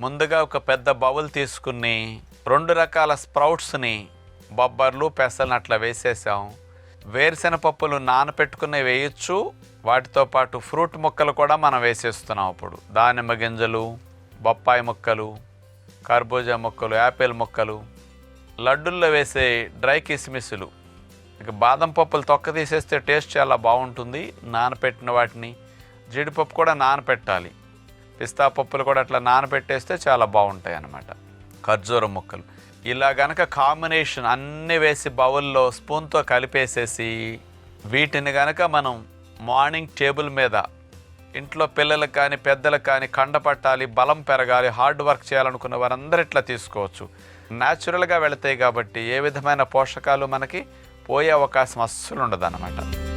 ముందుగా ఒక పెద్ద బౌల్ తీసుకుని రెండు రకాల స్ప్రౌట్స్ని బొబ్బర్లు పెసలను అట్లా వేసేసాం. వేరుశెనగ పప్పులు నానపెట్టుకునే వేయచ్చు. వాటితో పాటు ఫ్రూట్ ముక్కలు కూడా మనం వేసేస్తున్నాం అప్పుడు. దానిమ్మ గింజలు బొప్పాయి ముక్కలు కర్బూజా ముక్కలు యాపిల్ ముక్కలు. లడ్డుల్లో వేసే డ్రై కిస్మిస్లు. ఇక బాదం పప్పులు తొక్క తీసేస్తే టేస్ట్ చాలా బాగుంటుంది. నానపెట్టిన వాటిని జీడిపప్పు కూడా నానపెట్టాలి. పిస్తా పప్పులు కూడా అట్లా నానబెట్టేస్తే చాలా బాగుంటాయి అన్నమాట. ఖర్జూర ముక్కలు. ఇలా గనక కాంబినేషన్ అన్నీ వేసి బౌల్లో స్పూన్తో కలిపేసేసి వీటిని గనక మనం మార్నింగ్ టేబుల్ మీద ఇంట్లో పిల్లలకు కానీ పెద్దలకు కానీ కండ పట్టాలి బలం పెరగాలి హార్డ్ వర్క్ చేయాలనుకున్న వారందరూ ఇట్లా తీసుకోవచ్చు. న్యాచురల్గా వెళతాయి కాబట్టి ఏ విధమైన పోషకాలు మనకి పోయే అవకాశం అస్సలు ఉండదు